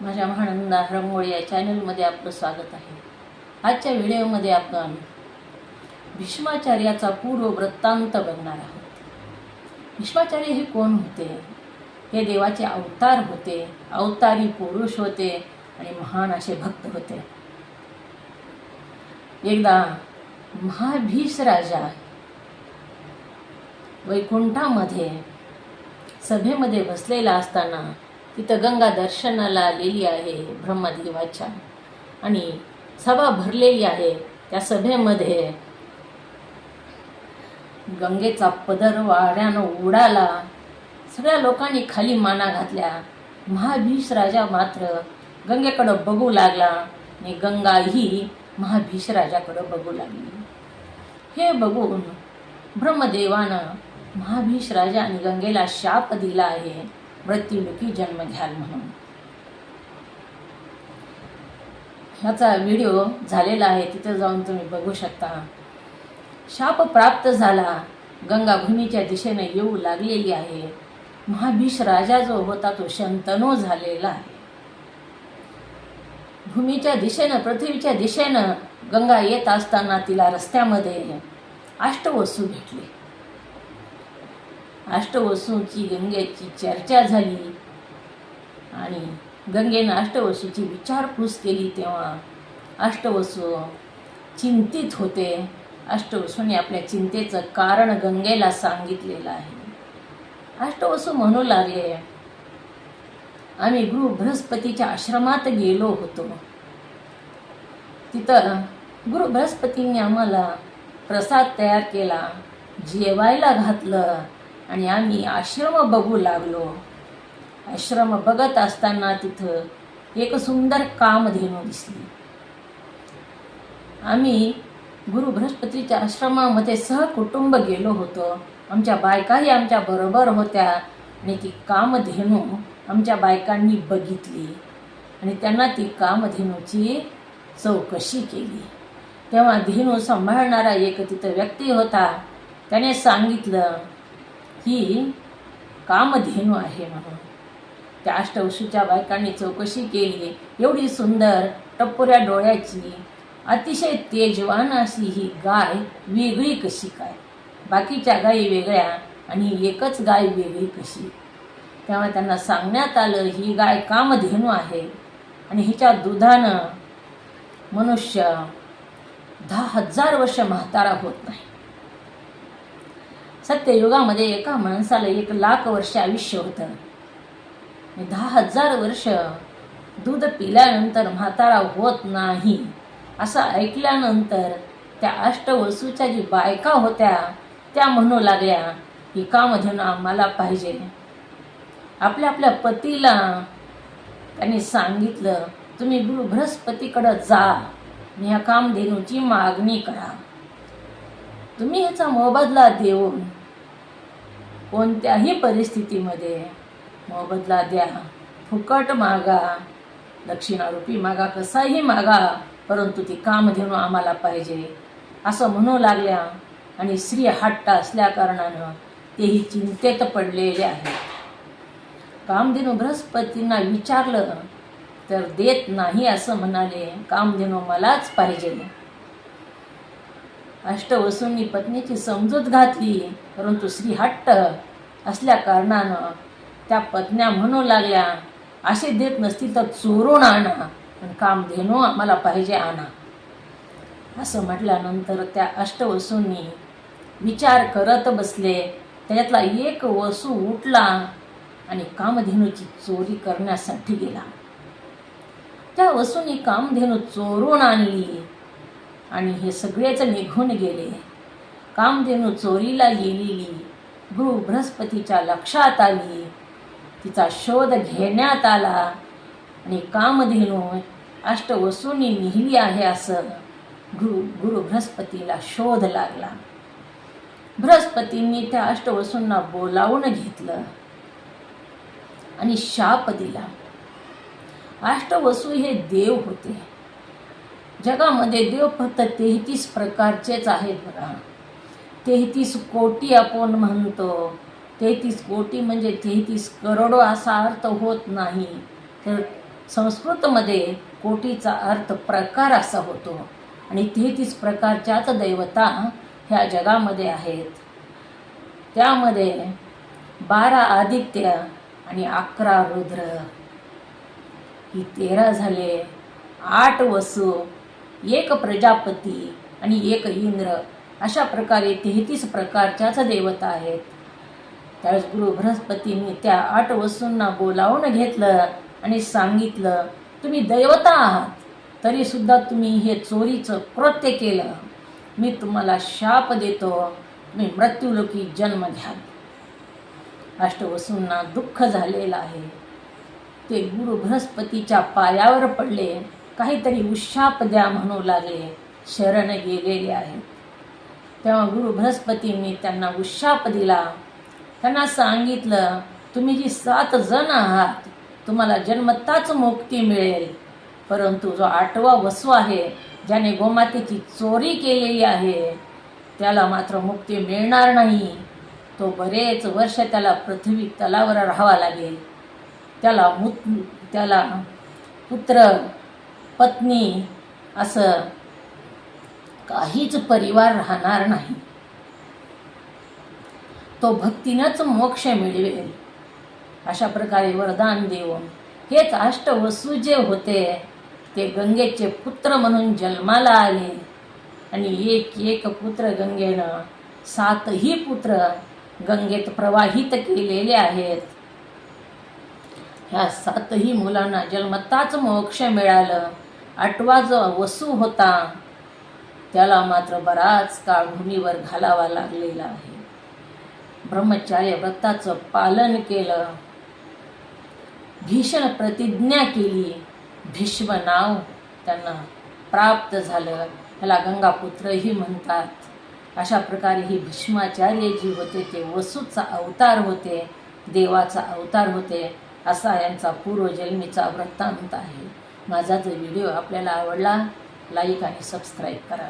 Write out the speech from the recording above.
माझ्या महानंदा रंगोळी या चॅनलमध्ये आपलं स्वागत आहे. आजच्या व्हिडिओमध्ये आपण भीष्माचार्याचा पूर्व वृत्तांत बघणार आहोत. भीष्माचार्य हे कोण होते? हे देवाचे अवतार होते अवतारी पुरुष होते आणि महान असे भक्त होते. एकदा महाभीष राजा वैकुंठामध्ये सभेमध्ये बसलेला असताना तिथं गंगा दर्शनाला आलेली आहे ब्रह्मदेवाच्या. आणि सभा भरलेली आहे त्या सभेमध्ये. गंगेचा पदर वाऱ्यानं उडाला. सगळ्या लोकांनी खाली माना घातल्या. महाभीष राजा मात्र गंगेकडं बघू लागला. आणि गंगा ही महाभीष राजाकडं बघू लागली. हे बघून ब्रह्मदेवानं महाभीष राजा आणि गंगेला शाप दिला आहे. मृत्युमुखी जन्म घ्याल म्हणून. ह्याचा व्हिडिओ झालेला आहे तिथे जाऊन तुम्ही बघू शकता. शाप प्राप्त झाला. गंगा भूमीच्या दिशेने येऊ लागलेली आहे. महाभीष राजा जो होता तो शंतनो झालेला आहे. भूमीच्या दिशेनं पृथ्वीच्या दिशेनं गंगा येत असताना तिला रस्त्यामध्ये अष्टवस्तू भेटले. अष्टवसूची गंगेची चर्चा झाली. आणि गंगेनं अष्टवसूची विचारपूस केली तेव्हा अष्टवसू चिंतित होते. अष्टवसूने आपल्या चिंतेचं कारण गंगेला सांगितलेलं आहे. अष्टवसू म्हणू लागले आम्ही गुरु बृहस्पतीच्या आश्रमात गेलो होतो. तिथं गुरु बृहस्पतींनी आम्हाला प्रसाद तयार केला जेवायला घातलं आणि आम्ही आश्रम बघू लागलो. आश्रम बघत असताना तिथं एक सुंदर कामधेनू दिसली. आम्ही गुरु बृहस्पतीच्या आश्रमामध्ये सहकुटुंब गेलो होतो. आमच्या बायकाही आमच्या बरोबर होत्या आणि ती कामधेनू आमच्या बायकांनी बघितली आणि त्यांना ती कामधेनूची चौकशी केली. तेव्हा धेनू सांभाळणारा एक तिथं व्यक्ती होता. त्याने सांगितलं ही कामधेनू आहे म्हणून. त्या अष्टवसूच्या बायकांनी चौकशी केली. एवढी सुंदर टपोऱ्या डोळ्याची अतिशय तेजवान अशी ही गाय वेगळी कशी काय? बाकीच्या गायी वेगळ्या आणि एकच गाय वेगळी कशी? त्यामुळे त्यांना सांगण्यात आलं ही गाय कामधेनू आहे आणि हिच्या दुधानं मनुष्य दहा हजार वर्ष म्हातारा होत नाही. सत्ययुगामध्ये एका माणसाला एक लाख वर्ष आयुष्य होतं. दहा हजार वर्ष दूध पिल्यानंतर म्हातारा होत नाही. असं ऐकल्यानंतर त्या अष्टवसूच्या जी बायका होत्या त्या म्हणू लागल्या की कामधेनू आम्हाला पाहिजे. आपल्या आपल्या पतीला त्यांनी सांगितलं तुम्ही गुरु बृहस्पतीकडं जा आणि ह्या कामधेनूची मागणी करा. तुम्ही ह्याचा मोबदला देऊन कोणत्याही परिस्थितीमध्ये मोबदला द्या. फुकट मागा. दक्षिणारूपी मागा कसाही मागा परंतु ती कामधेनू आम्हाला पाहिजे. असं म्हणू लागल्या आणि स्त्री हट्ट असल्या कारणानं तेही चिंतेत पडलेले आहेत. कामधेनू बृहस्पतींना विचारलं तर देत नाही असं म्हणाले कामधेनू मलाच पाहिजे. अष्टवसूंनी पत्नीची समजूत घातली परंतु स्त्री हट्ट असल्या कारणानं त्या पत्न्या म्हणू लागल्या असे देत नसतील तर चोरून आणा पण कामधेनू आम्हाला पाहिजे आणा. असं म्हटल्यानंतर त्या अष्टवसूंनी विचार करत बसले. त्याच्यातला एक वसू उठला आणि कामधेनूची चोरी करण्यासाठी गेला. त्या वसूंनी कामधेनू चोरून आणली. आणि हे सगळेच निघून गेले. कामधेनू चोरीला गेलेली गुरु बृहस्पतीच्या लक्षात आली. तिचा शोध घेण्यात आला. आणि कामधेनू अष्टवसूंनी लिहिली आहे असं गुरु गुरु बृहस्पतीला शोध लागला. बृहस्पतींनी त्या अष्टवसूंना बोलावून घेतलं आणि शाप दिला. अष्टवसू हे देव होते. जगामध्ये देव फक्त तेहतीस प्रकारचेच आहेत बघा. तेहतीस कोटी आपण म्हणतो. तेहतीस कोटी म्हणजे तेहतीस करोडो असा अर्थ होत नाही. तर संस्कृतमध्ये कोटीचा अर्थ प्रकार असा होतो. आणि तेहतीस प्रकारच्याच दैवता ह्या जगामध्ये आहेत. त्यामध्ये बारा आदित्य आणि अकरा रुद्र. ही तेरा झाले आठ वसू एक प्रजापती आणि एक इंद्र अशा प्रकारे तेहतीस प्रकारच्याच देवता आहेत. त्यावेळेस गुरु बृहस्पतींनी त्या आठ वस्तूंना बोलावून घेतलं आणि सांगितलं तुम्ही दैवता आहात तरीसुद्धा तुम्ही हे चोरीचं कृत्य केलं. मी तुम्हाला शाप देतो तुम्ही मृत्यूलोकी जन्म घ्याल. अष्टवसूंना दुःख झालेलं आहे. ते गुरु बृहस्पतीच्या पायावर पडले. काहीतरी उशाप द्या म्हणू लागले. शरण गेलेले आहेत तेव्हा गुरु बृहस्पतींनी त्यांना उशाप दिला. त्यांना सांगितलं तुम्ही जी सात जण आहात तुम्हाला जन्मताच मुक्ती मिळेल. परंतु जो आठवा वसू आहे ज्याने गोमातेची चोरी केलेली आहे त्याला मात्र मुक्ती मिळणार नाही. तो बरेच वर्ष त्याला पृथ्वी तलावर राहावा लागेल. त्याला मुत त्याला पुत्र पत्नी असं काहीच परिवार राहणार नाही. तो भक्तीनंच मोक्ष मिळवेल. अशा प्रकारे वरदान देऊन हेच अष्टवसू जे होते ते गंगेचे पुत्र म्हणून जन्माला आले. आणि एक एक पुत्र गंगेनं सातही पुत्र गंगेत प्रवाहित केलेले आहेत. ह्या सातही मुलांना जन्मताच मोक्ष मिळालं. आठवा जो वसू होता त्याला मात्र बराच काळ भूमीवर घालावा लागलेला आहे. ब्रह्मचार्य व्रताचं पालन केलं. भीषण प्रतिज्ञा केली. भीष्म नाव त्यांना प्राप्त झालं. त्याला गंगापुत्रही म्हणतात. अशा प्रकारे ही भीष्माचार्य जी होते ते वसूचा अवतार होते देवाचा अवतार होते असा यांचा पूर्वजन्मीचा वृत्तांत आहे. माझा जो व्हिडिओ आपल्याला आवडला लाईक आणि सबस्क्राईब करा.